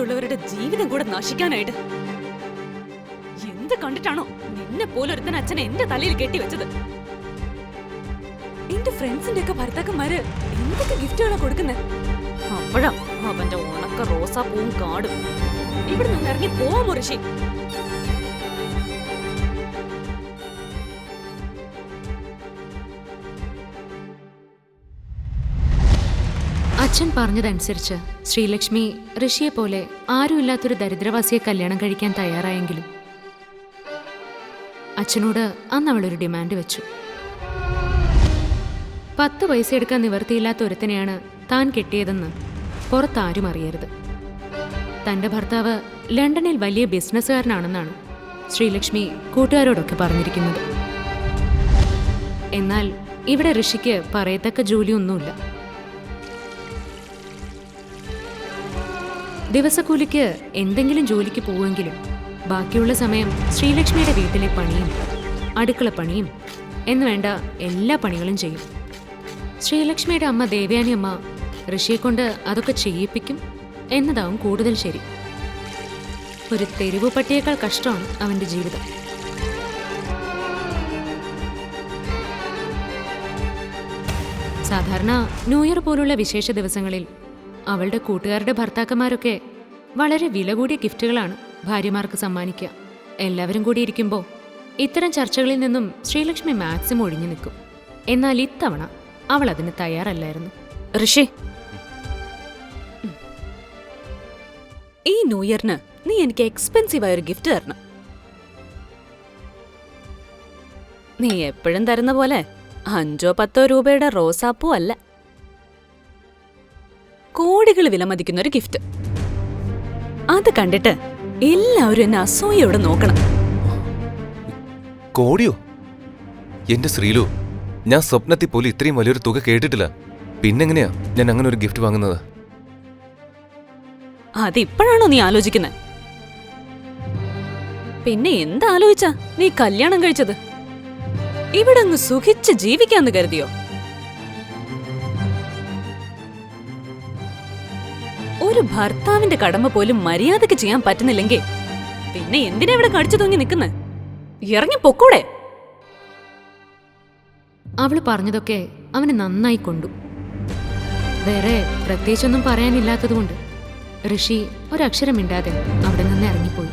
ബാക്കിയുള്ളവരുടെ ജീവിതം കൂടെ നശിക്കാനായിട്ട്. എന്ത് കണ്ടിട്ടാണോ നിന്നെ പോലൊരുത്തൻ അച്ഛനെ എന്റെ തലയിൽ കെട്ടിവെച്ചത് എന്റെ ഫ്രണ്ട്സിന്റെ ഒക്കെ ഭർത്താക്കന്മാര് എന്തൊക്കെ ഗിഫ്റ്റുകളാ കൊടുക്കുന്നത് അപ്പോഴാ അവന്റെ ഉണക്ക റോസാപ്പൂവും കാടും. ഇവിടെ നിന്ന് ഇറങ്ങി പോവാ മുറിശി അച്ഛൻ പറഞ്ഞതനുസരിച്ച് ശ്രീലക്ഷ്മി ഋഷിയെ പോലെ ആരുമില്ലാത്തൊരു ദരിദ്രവാസിയെ കല്യാണം കഴിക്കാൻ തയ്യാറായെങ്കിലും അച്ഛനോട് അന്ന് അവളൊരു ഡിമാൻഡ് വെച്ചു. പത്ത് പൈസ എടുക്കാൻ നിവർത്തിയില്ലാത്ത ഒരുത്തനെയാണ് താൻ കെട്ടിയതെന്ന് പുറത്താരും അറിയരുത്. തന്റെ ഭർത്താവ് ലണ്ടനിൽ വലിയ ബിസിനസ്സുകാരനാണെന്നാണ് ശ്രീലക്ഷ്മി കൂട്ടുകാരോടൊക്കെ പറഞ്ഞിരിക്കുന്നത്. എന്നാൽ ഇവിടെ ഋഷിക്ക് പറയത്തക്ക ജോലിയൊന്നുമില്ല. ദിവസക്കൂലിക്ക് എന്തെങ്കിലും ജോലിക്ക് പോവുമെങ്കിലും ബാക്കിയുള്ള സമയം ശ്രീലക്ഷ്മിയുടെ വീട്ടിലെ പണിയും അടുക്കള പണിയും എന്ന് വേണ്ട എല്ലാ പണികളും ചെയ്യും. ശ്രീലക്ഷ്മിയുടെ അമ്മ ദേവയാനി അമ്മ ഋഷിയെ കൊണ്ട് അതൊക്കെ ചെയ്യിപ്പിക്കും എന്നതാവും കൂടുതൽ ശരി. ഒരു തെരുവു പട്ടിയേക്കാൾ കഷ്ടമാണ് അവന്റെ ജീവിതം. സാധാരണ ന്യൂ ഇയർ പോലുള്ള വിശേഷ ദിവസങ്ങളിൽ അവളുടെ കൂട്ടുകാരുടെ ഭർത്താക്കന്മാരൊക്കെ വളരെ വില കൂടിയ ഗിഫ്റ്റുകളാണ് ഭാര്യമാർക്ക് സമ്മാനിക്കുക. എല്ലാവരും കൂടി ഇരിക്കുമ്പോൾ ഇത്തരം ചർച്ചകളിൽ നിന്നും ശ്രീലക്ഷ്മി മാക്സിമം ഒഴിഞ്ഞു നിൽക്കും. എന്നാൽ ഇത്തവണ അവൾ അതിന് തയ്യാറല്ലായിരുന്നു. ഋഷി. ഈ ന്യൂ ഇയറിന് നീ എനിക്ക് എക്സ്പെൻസീവ് ആയൊരു ഗിഫ്റ്റ് തരണം. നീ എപ്പോഴും തരുന്ന പോലെ അഞ്ചോ പത്തോ രൂപയുടെ റോസാപ്പൂ അല്ല. കോടികൾ വിലമതിക്കുന്ന ഒരു ഗിഫ്റ്റ് അത് കണ്ടിട്ട് എല്ലാവരും എന്നെ അസൂയോടെ നോക്കണം. കോടിയോ? എന്റെ ശ്രീലു ഞാൻ സ്വപ്നത്തിൽ പോലും ഇത്രയും വലിയൊരു തുക കേട്ടിട്ടില്ല. പിന്നെങ്ങനെയാ ഞാൻ അങ്ങനെ ഒരു ഗിഫ്റ്റ് വാങ്ങുന്നത്? അതിപ്പോഴാണോ നീ ആലോചിക്കുന്നത് പിന്നെ എന്താലോചിച്ചാ നീ കല്യാണം കഴിച്ചത്? ഇവിടെ അങ്ങ് സുഖിച്ച് ജീവിക്കാന്ന് കരുതിയോ? ഒരു ഭർത്താവിന്റെ കടമ പോലും മര്യാദയ്ക്ക് ചെയ്യാൻ പറ്റുന്നില്ലെങ്കിൽ പിന്നെ എന്തിനാ ഇവിടെ കടിച്ചു തൂങ്ങി നിൽക്കുന്നത് ഇറങ്ങി പൊക്കൂടെ. അവൾ പറഞ്ഞതൊക്കെ അവന് നന്നായി കൊണ്ടു. വേറെ പ്രത്യേകിച്ചൊന്നും പറയാനില്ലാത്തതുകൊണ്ട് ഋഷി ഒരക്ഷരം മിണ്ടാതെ അവിടെ നിന്ന് ഇറങ്ങിപ്പോയി.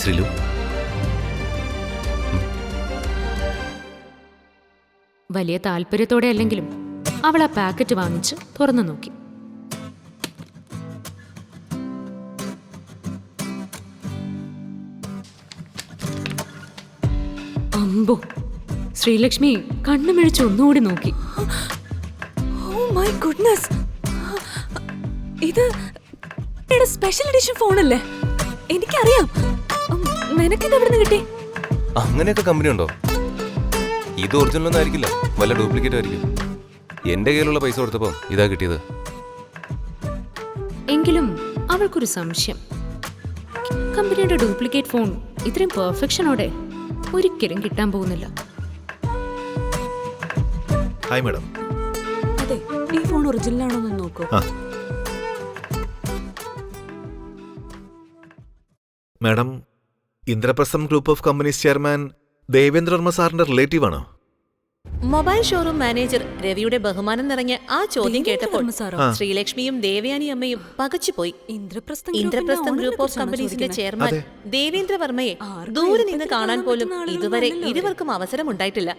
ശ്രീലു വലിയ താല്പര്യത്തോടെ അല്ലെങ്കിലും അവൾ ആ പാക്കറ്റ് വാങ്ങിച്ച് തുറന്നു നോക്കി. അമ്പോ ശ്രീലക്ഷ്മി കണ്ണുമിഴിച്ച് ഒന്നുകൂടി നോക്കി. ഓ മൈ ഗുഡ്നസ് ഇത് സ്പെഷ്യൽ എഡിഷൻ ഫോണല്ലേ എനിക്കറിയാം. നിനക്കിത് എവിടെ നിന്ന് കിട്ടി? അങ്ങനെയൊക്കെ കമ്പനി ഉണ്ടോ? ഇത് ഒറിജിനൽ ഒന്നും ആയിരിക്കില്ല വല്ല ഡ്യൂപ്ലിക്കേറ്റ് ആയിരിക്കും. എന്റെ കയ്യിലുള്ള പൈസ കൊടുത്തപ്പോൾ ഇതാ കിട്ടിയത്. എങ്കിലും അവൾക്കൊരു സംശയം. കമ്പനിയുടെ ഡ്യൂപ്ലിക്കേറ്റ് ഫോൺ ഇത്രയും പെർഫെക്ഷനോടെ ഒരിക്കലും കിട്ടാൻ പോകുന്നില്ല. ഹായ് മാഡം അതെ ഈ ഫോൺ ഒറിജിനൽ ആണോ എന്ന് നോക്കൂ. Madam Indraprastham group of companies chairman Devendra Varma സാറിന്റെ റിലേറ്റീവ് ആണോ? മൊബൈൽ ഷോറൂം മാനേജർ രവിയുടെ ബഹുമാനം നിറഞ്ഞ ആ ചോദ്യം കേട്ടപ്പോൾ. ശ്രീലക്ഷ്മിയും ദേവയാനി അമ്മയും പകച്ചുപോയി. ഇന്ദ്രപ്രസ്ഥം ഗ്രൂപ്പ് ഓഫ് കമ്പനീസിന്റെ ചെയർമാൻ ദേവേന്ദ്ര വർമ്മയെ ദൂരെ നിന്ന് കാണാൻ പോലും ഇതുവരെ ഇരുവർക്കും അവസരം ഉണ്ടായിട്ടില്ല.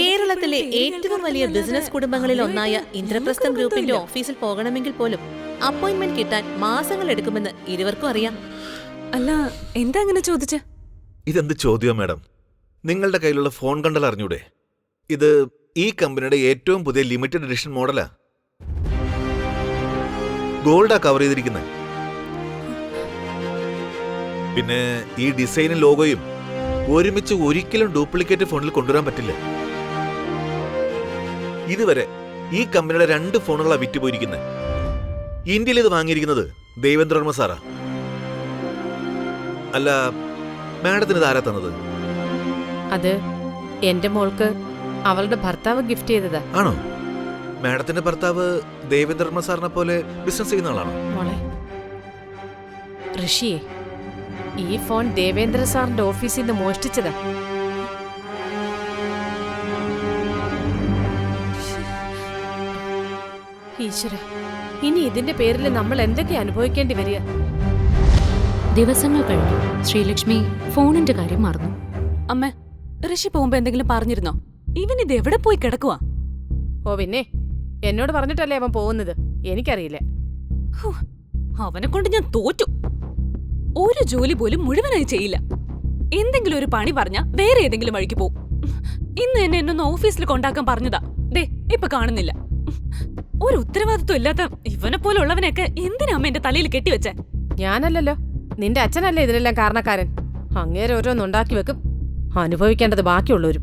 കേരളത്തിലെ ഏറ്റവും വലിയ ബിസിനസ് കുടുംബങ്ങളിൽ ഒന്നായ ഇന്ദ്രപ്രസ്ഥം ഗ്രൂപ്പിന്റെ ഓഫീസിൽ പോകണമെങ്കിൽ പോലും അപ്പോയിന്റ്മെന്റ് കിട്ടാൻ മാസങ്ങൾ എടുക്കുമെന്ന് ഇരുവർക്കും അറിയാം. അല്ല എന്താ അങ്ങനെ ചോദിച്ചേ? ഇതെന്ത് ചോദ്യം മാഡം? നിങ്ങളുടെ കയ്യിലുള്ള ഫോൺ കണ്ടാൽ അറിഞ്ഞൂടെ? ഇത് ഈ കമ്പനിയുടെ ഏറ്റവും പുതിയ ലിമിറ്റഡ് എഡിഷൻ മോഡലാ ഗോൾഡാ കവർ ചെയ്തിരിക്കുന്നത് പിന്നെ ഈ ഡിസൈനും ലോഗോയും ഒരുമിച്ച് ഒരിക്കലും ഡ്യൂപ്ലിക്കേറ്റ് ഫോണിൽ കൊണ്ടുവരാൻ പറ്റില്ല. ഇതുവരെ ഈ കമ്പനിയുടെ രണ്ട് ഫോണുകളാണ് വിറ്റുപോയിരിക്കുന്നത് ഇന്ത്യയിൽ ഇത് വാങ്ങിയിരിക്കുന്നത് ദേവേന്ദ്രവർമ്മ സാറാ. അല്ല മാഡത്തിന് ഇത് ആരാ തന്നത്? അത് എന്റെ മോൾക്ക് അവളുടെ ഭർത്താവ് ഗിഫ്റ്റ് ചെയ്തതാ. ആണോ? മാഡത്തിന്റെ ഭർത്താവ് ദേവേന്ദ്രമ സാറിനെ പോലെ ബിസിനസ് ചെയ്യുന്ന ആളാണോ? മോളെ ഋഷിയെ ഈ ഫോൺ ദേവേന്ദ്ര സാറിന്റെ ഓഫീസിൽ നിന്ന് മോഷ്ടിച്ചതാ. ഈശ്വര ഇനി ഇതിന്റെ പേരിൽ നമ്മൾ എന്തൊക്കെ അനുഭവിക്കേണ്ടി വരിക? ദിവസങ്ങൾ കഴിഞ്ഞു. ശ്രീലക്ഷ്മി ഫോണിന്റെ കാര്യം മറന്നു. അമ്മ ഋഷി പോകുമ്പോ എന്തെങ്കിലും പറഞ്ഞിരുന്നോ? ഇവൻ ഇത് എവിടെ പോയി കിടക്കുവാ? ഓ പിന്നെ. എന്നോട് പറഞ്ഞിട്ടല്ലേ അവൻ പോകുന്നത്? എനിക്കറിയില്ല. ഹൂ, അവനെ കൊണ്ട് ഞാൻ തോറ്റു. ഒരു ജോലി പോലും മുഴുവനായി ചെയ്യില്ല. എന്തെങ്കിലും ഒരു പണി പറഞ്ഞ വേറെ ഏതെങ്കിലും വഴിക്ക് പോവും. ഇന്ന് എന്നെ എന്നൊന്ന് ഓഫീസിൽ കൊണ്ടാക്കാൻ പറഞ്ഞതാ. ദേ ഇപ്പൊ കാണുന്നില്ല. ഒരു ഉത്തരവാദിത്വം ഇല്ലാത്ത ഇവനെ പോലുള്ളവനെയൊക്കെ എന്തിനാ അമ്മ എന്റെ തലയിൽ കെട്ടിവെച്ചേ? ഞാനല്ലല്ലോ. നിന്റെ അച്ഛനല്ലേ ഇതിനെല്ലാം കാരണക്കാരൻ. അങ്ങേരെ ഓരോന്നുണ്ടാക്കി വെക്കും. അനുഭവിക്കേണ്ടത് ബാക്കിയുള്ളവരും.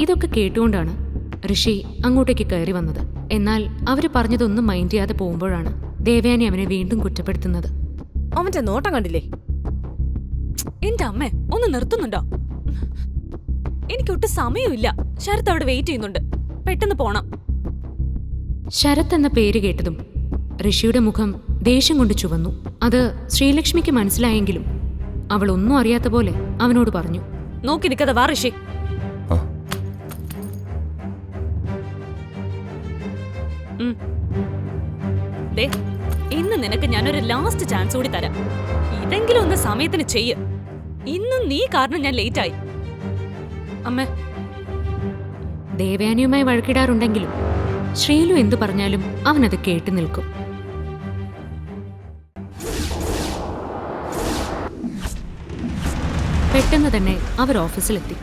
ഇതൊക്കെ കേട്ടുകൊണ്ടാണ് ഋഷി അങ്ങോട്ടേക്ക് കയറി വന്നത്. എന്നാൽ അവർ പറഞ്ഞതൊന്നും മൈൻഡ് ചെയ്യാതെ പോകുമ്പോഴാണ് ദേവയാനി അവനെ വീണ്ടും കുറ്റപ്പെടുത്തുന്നത്. അവന്റെ നോട്ടം കണ്ടില്ലേ? എന്റെ അമ്മ ഒന്ന് നിർത്തുന്നുണ്ടോ? എനിക്കൊട്ടും സമയമില്ല. ശരത് അവിടെ വെയിറ്റ് ചെയ്യുന്നുണ്ട്. പെട്ടെന്ന് പോണം. ശരത് എന്ന പേര് കേട്ടതും ഋഷിയുടെ മുഖം ദേഷ്യം കൊണ്ട് ചുവന്നു. അത് ശ്രീലക്ഷ്മിക്ക് മനസ്സിലായെങ്കിലും അവൾ ഒന്നും അറിയാത്ത പോലെ അവനോട് പറഞ്ഞു. നോക്കി നിൽക്കാതെ വാ ഋഷി. ദേ ഇന്ന് നിനക്ക് ഞാനൊരു ലാസ്റ്റ് ചാൻസ് കൂടി തരാം. ഇതെങ്കിലും ഒന്ന് സമയത്തിന് ചെയ്യ്. ഇന്നും നീ കാരണം ഞാൻ ലേറ്റ് ആയി. അമ്മ. ദേവയാനിയുമായി വഴക്കിടാറുണ്ടെങ്കിലും ശ്രീലു എന്തു പറഞ്ഞാലും അവനത് കേട്ടു നിൽക്കും. പെട്ടെന്ന് തന്നെ അവർ ഓഫീസിലെത്തി.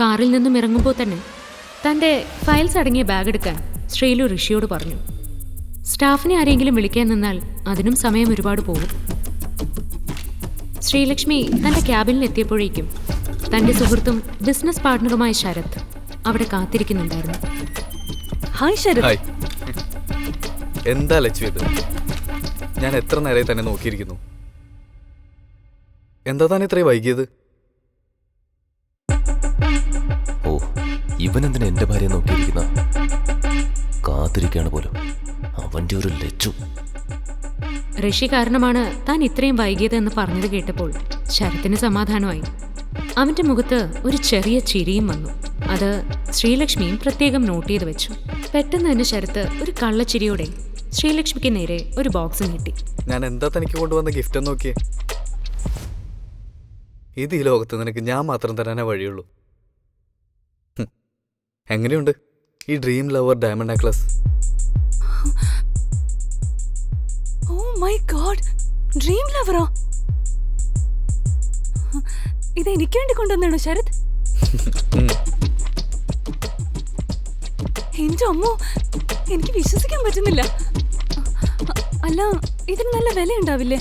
കാറിൽ നിന്നും ഇറങ്ങുമ്പോൾ തന്നെ തന്റെ ഫയൽസ് അടങ്ങിയ ബാഗ് എടുക്കാൻ ശ്രീലു ഋഷിയോട് പറഞ്ഞു. സ്റ്റാഫിനെ ആരെങ്കിലും വിളിക്കാൻ നിന്നാൽ അതിനും സമയം ഒരുപാട് പോകും. ശ്രീലക്ഷ്മി തന്റെ ക്യാബിനിൽ എത്തിയപ്പോഴേക്കും തന്റെ സുഹൃത്തും ബിസിനസ് പാർട്ട്ണറുമായ ശരത് അവിടെ കാത്തിരിക്കുന്നുണ്ടായിരുന്നു. ഹായ് ശരത്. എന്താ ലക്ഷ്മി ഇത്? ഞാൻ എത്ര നേരമായി തന്നെ നോക്കിയിരിക്കുന്നു. എന്താ താൻ ഇത്രയും വൈകിയത്? ഓ ഇവനെന്തിനാ എന്റെ ഭാര്യയെ നോക്കിയിരിക്കുന്ന? കാത്തിരിക്കാണ് പോലും. അവന്റെ ഒരു ലച്ചു. ഋഷി കാരണമാണ് താൻ ഇത്രയും വൈകിയതെന്ന് പറഞ്ഞത് കേട്ടപ്പോൾ ശരത്തിന് സമാധാനമായി. അവന്റെ മുഖത്ത് ഒരു ചെറിയ ചിരിയും വന്നു. അത് ശ്രീലക്ഷ്മിയും പ്രത്യേകം നോട്ട് ചെയ്ത് വെച്ചു. പെട്ടെന്ന് തന്നെ ശരത്ത് ഒരു കള്ളച്ചിരിയോടെ ശ്രീലക്ഷ്മിക്ക് നേരെ ഒരു ബോക്സ് നീട്ടി ഞാൻ എന്താ തനിക്ക് കൊണ്ടുവന്ന ഗിഫ്റ്റ് എന്ന് നോക്കിയേ? ഇത് ഈ ലോകത്ത് നിനക്ക് ഞാൻ മാത്രം തരാനേ വഴിയുള്ളൂ. എങ്ങനെയുണ്ട്? ഈ dream lover diamond necklace oh my god dream ലവറോ ഇത് എനിക്ക് വേണ്ടി കൊണ്ടുവന്നാണോ ശരത്? എന്റെ അമ്മോ എനിക്ക് വിശ്വസിക്കാൻ പറ്റുന്നില്ല. അല്ല ഇതിന് നല്ല വില ഉണ്ടാവില്ലേ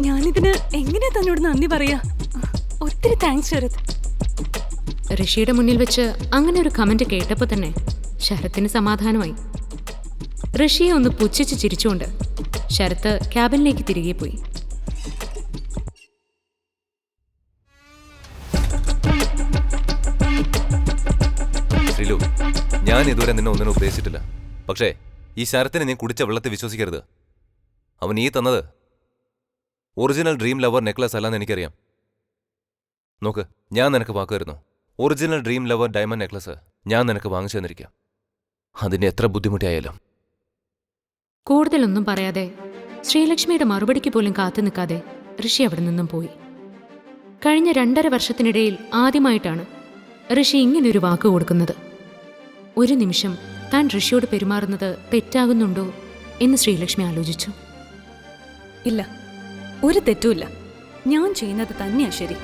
ഞാനിതിന് എങ്ങനെയാ തന്നോട് നന്ദി പറയാ? ഒത്തിരി താങ്ക്സ് ശരത്. ഋഷിയുടെ മുന്നിൽ വെച്ച് അങ്ങനെ ഒരു കമന്റ് കേട്ടപ്പോൾ തന്നെ ശരത്തിന് സമാധാനമായി. ഋഷിയെ ഒന്ന് പുച്ഛിച്ച് ചിരിച്ചുകൊണ്ട് ശരത്ത് ക്യാബിനിലേക്ക് തിരികെ പോയി. ശ്രീലു ഞാൻ ഇതുവരെ നിന്നെ ഒന്നിനും ഉപദേശിച്ചിട്ടില്ല. പക്ഷേ ഈ ശരത്തിനെ നീ കുടിച്ച വെള്ളത്തെ വിശ്വസിക്കരുത്. അവൻ ഈ തന്നത് ഒറിജിനൽ ഡ്രീം ലവർ നെക്ലസ് അല്ലാന്ന് എനിക്കറിയാം. നോക്ക് ഞാൻ നിനക്ക് വാക്ക് തരുന്നു original dream lover diamond necklace ഞാൻ നിനക്ക് വാങ്ങിച്ചു തന്നിരിക്കാം. അതിന് എത്ര ബുദ്ധിമുട്ടിയായാലും കൂടുതലൊന്നും പറയാതെ ശ്രീലക്ഷ്മിയുടെ മറുപടിക്ക് പോലും കാത്തു നിൽക്കാതെ ഋഷി അവിടെ നിന്നും പോയി. കഴിഞ്ഞ രണ്ടര വർഷത്തിനിടയിൽ ആദ്യമായിട്ടാണ് ഋഷി ഇങ്ങനൊരു വാക്ക് കൊടുക്കുന്നത്. ഒരു നിമിഷം താൻ ഋഷിയോട് പെരുമാറുന്നത് തെറ്റാകുന്നുണ്ടോ എന്ന് ശ്രീലക്ഷ്മി ആലോചിച്ചു. ഇല്ല. ഒരു തെറ്റുമില്ല. ഞാൻ ചെയ്യുന്നത് തന്നെയാ ശരി.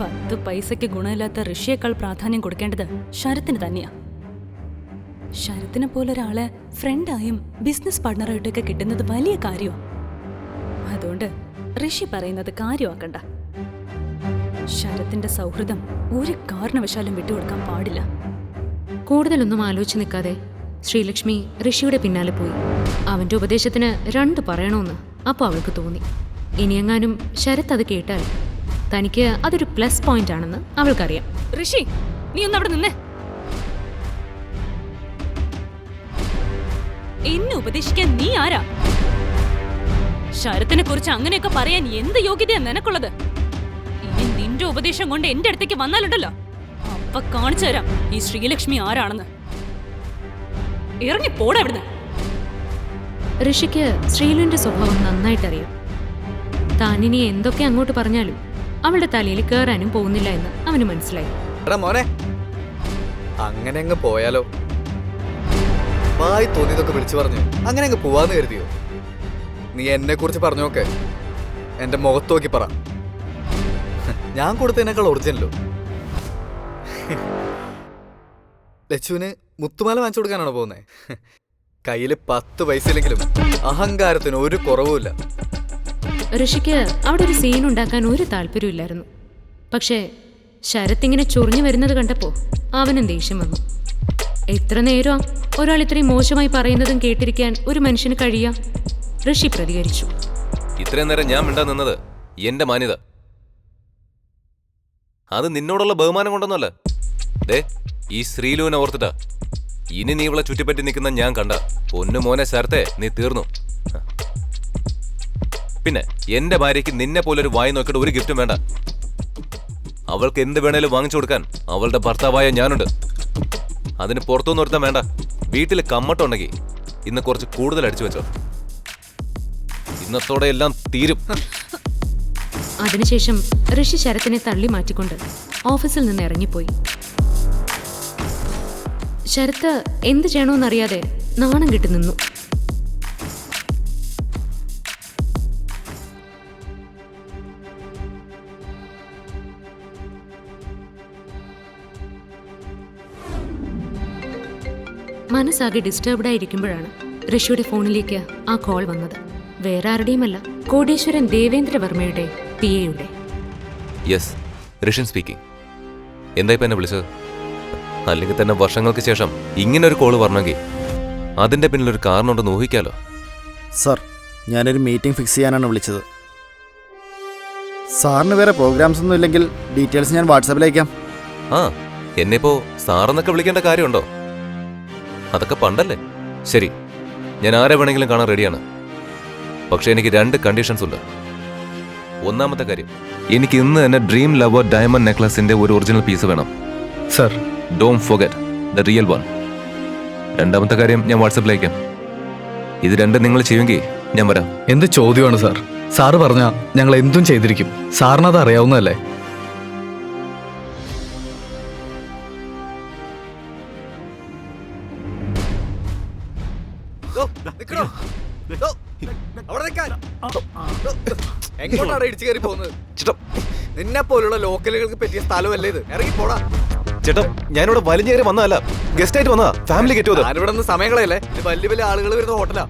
പത്ത് പൈസയ്ക്ക് ഗുണമില്ലാത്ത ഋഷിയേക്കാൾ പ്രാധാന്യം കൊടുക്കേണ്ടത് ശരത്തിന് തന്നെയാ. ശരത്തിനെ പോലെ ഒരാളെ ഫ്രണ്ടായും ബിസിനസ് പാർട്ണറായിട്ടൊക്കെ കിട്ടുന്നത് വലിയ കാര്യമാണ് അതുകൊണ്ട് ഋഷി പറയുന്നത് കാര്യമാക്കണ്ട. ശരത്തിന്റെ സൗഹൃദം ഒരു കാരണവശാലും വിട്ടുകൊടുക്കാൻ പാടില്ല. കൂടുതലൊന്നും ആലോചിച്ച് നിൽക്കാതെ ശ്രീലക്ഷ്മി ഋഷിയുടെ പിന്നാലെ പോയി. അവന്റെ ഉപദേശത്തിന് രണ്ട് പറയണമെന്ന് അപ്പോൾ അവൾക്ക് തോന്നി. ഇനിയെങ്ങാനും ശരത് അത് കേട്ടാൽ തനിക്ക് അതൊരു പ്ലസ് പോയിന്റ് ആണെന്ന് അവൾക്കറിയാം. ഋഷി നീ ഒന്ന് അവിടെ നിന്നേ. എന്നെ ഉപദേശിക്കാൻ നീ ആരാ? ശരത്തിനെ കുറിച്ച് അങ്ങനെയൊക്കെ പറയാൻ എന്ത് യോഗ്യതയാ നിനക്കുള്ളത്? ഇനി നിന്റെ ഉപദേശം കൊണ്ട് എന്റെ അടുത്തേക്ക് വന്നാലുണ്ടല്ലോ. അപ്പൊ കാണിച്ചു തരാം ഈ ശ്രീലക്ഷ്മി ആരാണെന്ന്. ഇറങ്ങി പോടാ ഇവിടുന്ന്. ഋഷിക്ക് ശ്രീലുവിന്റെ സ്വഭാവം നന്നായിട്ടറിയാം. താനിനി എന്തൊക്കെ അങ്ങോട്ട് പറഞ്ഞാലും അവളുടെ തലയിൽ കയറാനും പോകുന്നില്ല എന്ന് അവന് മനസ്സിലായി. എടാ മോനെ അങ്ങനെ അങ്ങ് പോയാലോ? വായി തോന്നിയതൊക്കെ വിളിച്ചു പറഞ്ഞു. അങ്ങനെ അങ്ങ് പോവാന്ന് കരുതിയോ? നീ എന്നെ കുറിച്ച് പറഞ്ഞോക്കെ എന്റെ മുഖത്ത് നോക്കി പറ. ഞാൻ കൊടുത്തതിനേക്കാൾ ഒറിജിനലോ ലച്ചുവിന് മുത്തുമാല വാങ്ങിച്ചു കൊടുക്കാനാണോ പോകുന്നത് കയ്യിൽ പത്ത് പൈസ ഇല്ലെങ്കിലും അഹങ്കാരത്തിന് ഒരു കുറവുമില്ല. ഋഷിക്ക് അവിടെ ഒരു സീൻ ഉണ്ടാക്കാൻ ഒരു താല്പര്യമില്ലായിരുന്നു പക്ഷേ ശരത് ഇങ്ങനെ ചൊറിഞ്ഞു വരുന്നത് കണ്ടപ്പോൾ അവനും ദേഷ്യം വന്നു. എത്ര നേരം ഒരാൾ ഇത്രയും മോശമായി പറയുന്നതും കേട്ടിരിക്കാൻ ഒരു മനുഷ്യന് കഴിയാ? ഋഷി പ്രതികരിച്ചു. ഇത്രയും നേരം ഞാൻ മിണ്ടാ നിന്നത് എന്റെ മാന്യത. അത് നിന്നോടുള്ള ബഹുമാനം കൊണ്ടൊന്നുമല്ല. ദേ ഈ ശ്രീലുവിനെ ഓർത്തിട്ടാ. ഇനി നീ ഇവളെ ചുറ്റിപ്പറ്റി നിൽക്കുന്ന ഞാൻ കണ്ട പൊന്നു മോനെ ശരത്തെ നീ തീർന്നു. പിന്നെ എന്റെ ഭാര്യയ്ക്ക് നിന്നെ പോലൊരു വായി നോക്കിയിട്ട് ഒരു ഗിഫ്റ്റും വേണ്ട. അവൾക്ക് എന്ത് വേണേലും വാങ്ങിച്ചു കൊടുക്കാൻ അവളുടെ ഭർത്താവായ ഞാനുണ്ട്. അതിന് പുറത്തുനിന്ന് ഒരുത്തം വേണ്ട. വീട്ടിൽ കമ്മട്ടുണ്ടെങ്കിൽ ഇന്ന് കുറച്ച് കൂടുതൽ അടിച്ചു വെച്ചോ. ഇന്നത്തോടെ എല്ലാം തീരും. അതിനുശേഷം ഋഷി ശരത്തിനെ തള്ളി മാറ്റിക്കൊണ്ട് ഓഫീസിൽ നിന്ന് ഇറങ്ങിപ്പോയി. ശരത്ത് എന്ത് ചെയ്യണമെന്നറിയാതെ നാണം കെട്ടി നിന്നു. മനസ്സാകെ ഡിസ്റ്റർബ്ഡ് ആയിരിക്കുമ്പോഴാണ് ഋഷിയുടെ ഫോണിലേക്ക് ആ കോൾ വന്നത്. വേറെ ആരുടെയും അല്ല കോടീശ്വരൻ ദേവേന്ദ്രവർമ്മയുടെ പി എയുടെ യെസ് ഋഷൻ സ്പീക്കിംഗ് എന്താ വിളിച്ചത്? അല്ലെങ്കിൽ തന്നെ വർഷങ്ങൾക്ക് ശേഷം ഇങ്ങനെ ഒരു കോൾ വരണമെങ്കിൽ അതിന്റെ പിന്നിലൊരു കാരണമുണ്ടെന്ന് ഊഹിക്കാലോ? സർ ഞാനൊരു മീറ്റിംഗ് ഫിക്സ് ചെയ്യാനാണ് വിളിച്ചത്. സാറിന് വേറെ പ്രോഗ്രാംസ് ഒന്നും ഇല്ലെങ്കിൽ ഡീറ്റെയിൽസ് ഞാൻ വാട്സാപ്പിൽ അയക്കാം ആ എന്നെ ഇപ്പോ സാറെന്നൊക്കെ വിളിക്കേണ്ട കാര്യമുണ്ടോ? അതൊക്കെ പണ്ടല്ലേ? ശരി ഞാൻ ആരെ വേണമെങ്കിലും കാണാൻ റെഡിയാണ് പക്ഷെ എനിക്ക് രണ്ട് കണ്ടീഷൻസ് ഉണ്ട്. ഒന്നാമത്തെ കാര്യം എനിക്ക് ഇന്ന് തന്നെ ഡ്രീം ലവർ ഡയമണ്ട് നെക്ലസിന്റെ ഒരു ഒറിജിനൽ പീസ് വേണം. Sir don't forget the real one രണ്ടാമത്തെ കാര്യം ഞാൻ വാട്സപ്പിൽ അയക്കാം ഇത് രണ്ടും നിങ്ങൾ ചെയ്യുമെങ്കിൽ ഞാൻ വരാം. എന്ത് ചോദ്യമാണ് സാർ? സാറ് പറഞ്ഞാൽ ഞങ്ങൾ എന്തും ചെയ്തിരിക്കും. സാറിനത് അറിയാവുന്നതല്ലേ? എങ്ങോട്ടാണ് ഇടിച്ചു കയറി പോകുന്നത്? നിന്നെ പോലുള്ള ലോക്കലുകൾക്ക് പറ്റിയ സ്ഥലമല്ലേ ഇത്? ഇറങ്ങി പോടാ. ചേട്ടാ ഞാനിവിടെ വലിഞ്ഞേറി വന്നതല്ല. ഗസ്റ്റ് ആയിട്ട് വന്നതാ. ഫാമിലി കെട്ടുവത് ഞാനിവിടെ നിന്ന് സമയങ്ങളല്ലേ? ഇത് വലിയ വലിയ ആളുകൾ വരുന്ന ഹോട്ടലാ.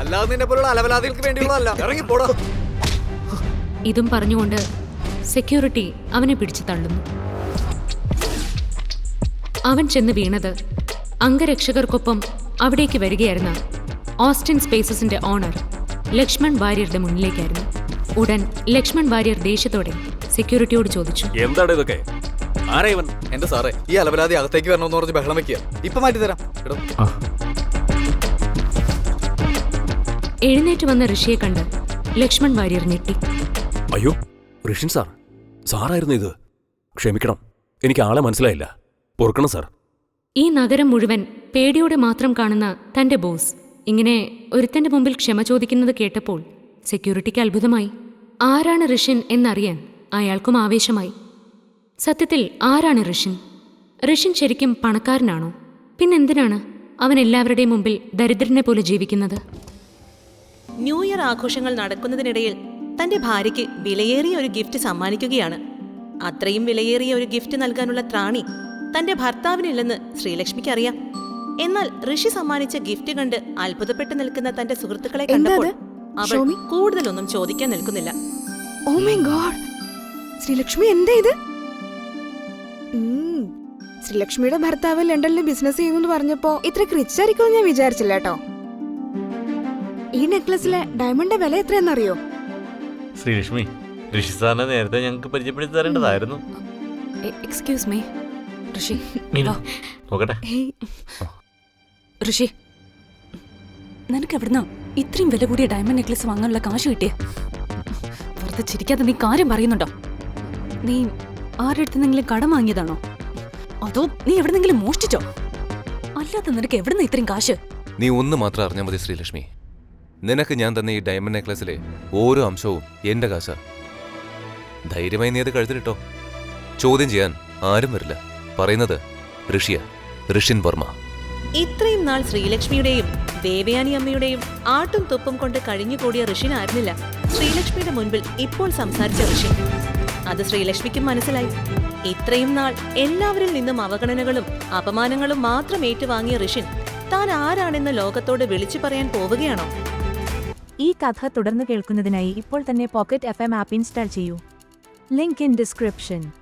അല്ലാതെ നിന്നെ പോലുള്ള അലവലാദികൾക്ക് വേണ്ടിയുള്ളതല്ല. ഇറങ്ങി പോടാ. ഇതും പറഞ്ഞുകൊണ്ട് സെക്യൂരിറ്റി അവനെ പിടിച്ചു തള്ളുന്നു. അവൻ ചെന്ന് വീണത് അംഗരക്ഷകർക്കൊപ്പം അവിടേക്ക് വരികയായിരുന്ന ഓസ്റ്റിൻ സ്പേസസിന്റെ ഓണർ ലക്ഷ്മൺ വാര്യരുടെ മുന്നിലേക്കായിരുന്നു. ഉടൻ ലക്ഷ്മൺ വാര്യർ ദേഷ്യത്തോടെ സെക്യൂരിറ്റിയോട് ചോദിച്ചു. എന്താണ് ഇതൊക്കെ ആരാ ഇവൻ? എന്റെ സാറേ. ഈ അലപരാതി അകത്തേക്ക് വരണമെന്ന് പറഞ്ഞ് ബഹളം വെക്കുക. ഇപ്പൊ മാറ്റി തരാം. എടോ. എഴുന്നേറ്റ് വന്ന ഋഷിയെ കണ്ട് ലക്ഷ്മൺ വാര്യർ ഞെട്ടി. അയ്യോ ഋഷിൻ സാർ. സാറായിരുന്നു ഇത്. ക്ഷമിക്കണം. എനിക്ക് ആളെ മനസ്സിലായില്ല. പൊറുക്കണം സാർ. ഈ നഗരം മുഴുവൻ പേടിയോടെ മാത്രം കാണുന്ന തന്റെ ബോസ്. ഇങ്ങനെ ഒരുത്തന്റെ മുമ്പിൽ ക്ഷമ ചോദിക്കുന്നത് കേട്ടപ്പോൾ സെക്യൂരിറ്റിക്ക് അത്ഭുതമായി. ആരാണ് ഋഷിൻ എന്നറിയാൻ അയാൾക്കും ആവേശമായി. സത്യത്തിൽ ആരാണ് ഋഷിൻ? ഋഷിൻ ശരിക്കും പണക്കാരനാണോ? പിന്നെന്തിനാണ് അവൻ എല്ലാവരുടെയും മുമ്പിൽ ദരിദ്രനെ പോലെ ജീവിക്കുന്നത്? ന്യൂ ഇയർ ആഘോഷങ്ങൾ നടക്കുന്നതിനിടയിൽ തന്റെ ഭാര്യയ്ക്ക് വിലയേറിയ ഒരു ഗിഫ്റ്റ് സമ്മാനിക്കുകയാണ്. അത്രയും വിലയേറിയ ഒരു ഗിഫ്റ്റ് നൽകാനുള്ള ത്രാണി തന്റെ ഭർത്താവിനില്ലെന്ന് ശ്രീലക്ഷ്മിക്ക് അറിയാം. എന്നാൽ ഋഷി സമ്മാനിച്ച ഗിഫ്റ്റ് കണ്ട് അത്ഭുതപ്പെട്ട് നിൽക്കുന്ന തന്റെ സുഹൃത്തുക്കളെ കണ്ടപ്പോൾ അവൾ കൂടുതലൊന്നും ചോദിക്കാൻ നിൽക്കുന്നില്ല. ഓ മൈ ഗോഡ് ശ്രീലക്ഷ്മി എന്താ ഇത്? ശ്രീലക്ഷ്മിയുടെ ഭർത്താവ് ലണ്ടനിൽ ബിസിനസ് ചെയ്യുന്നു പറഞ്ഞപ്പോ ഇത്ര ആയിരിക്കുമെന്ന് ഞാൻ വിചാരിച്ചില്ല കേട്ടോ. ഈ നെക്ലസിലെ ഡയമണ്ടിന്റെ വില എത്രയെന്നറിയോ ശ്രീലക്ഷ്മി ഋഷി സാറിനെ നേരത്തെ ഞങ്ങൾക്ക് പരിചയപ്പെടുത്തി തരേണ്ടതായിരുന്നു. എക്സ്ക്യൂസ് മീ ഋഷി നോക്കട്ടെ. ഋഷി നിനക്ക് എവിടുന്ന ഇത്രയും വില കൂടിയ ഡയമണ്ട് നെക്ലസ് വാങ്ങാനുള്ള കാശ് കിട്ടിയ? വെറുതെ ചിരിക്കാതെ നീ കാര്യം പറയുന്നുണ്ടോ? നീ ആരുടെ അടുത്തുനിന്നെങ്കിലും കടം വാങ്ങിയതാണോ? അതോ നീ എവിടെന്നെങ്കിലും മോഷ്ടിച്ചോ? അല്ലാതെ നിനക്ക് എവിടുന്ന ഇത്രയും കാശ്? നീ ഒന്ന് മാത്രം അറിഞ്ഞാൽ മതി ശ്രീലക്ഷ്മി. നിനക്ക് ഞാൻ തന്ന ഈ ഡയമണ്ട് നെക്ലസിലെ ഓരോ അംശവും എന്റെ കാശ. ധൈര്യമായി നീ അത് കഴുത്തിലിട്ടോ. ചോദ്യം ചെയ്യാൻ ആരും വരില്ല. പറയുന്നത് ഋഷിയ ഋഷിൻ വർമ്മ. ഇത്രയും നാൾ ശ്രീലക്ഷ്മിയുടെയും ദേവയാനി അമ്മയുടെയും ആട്ടും തുപ്പും കൊണ്ട് കഴിഞ്ഞുകൂടിയ ഋഷിനായിരുന്നില്ല. ശ്രീലക്ഷ്മിയുടെ മുൻപിൽ ഇപ്പോൾ സംസാരിച്ച ഋഷി. അത് ശ്രീലക്ഷ്മിക്കും മനസ്സിലായി. ഇത്രയും നാൾ എല്ലാവരിൽ നിന്നും അവഗണനകളും അപമാനങ്ങളും മാത്രം ഏറ്റുവാങ്ങിയ ഋഷിൻ താൻ ആരാണെന്ന് ലോകത്തോട് വിളിച്ചു പറയാൻ പോവുകയാണോ? ഈ കഥ തുടർന്ന് കേൾക്കുന്നതിനായി ഇപ്പോൾ തന്നെ pocket F M app install ചെയ്യൂ. Link in description.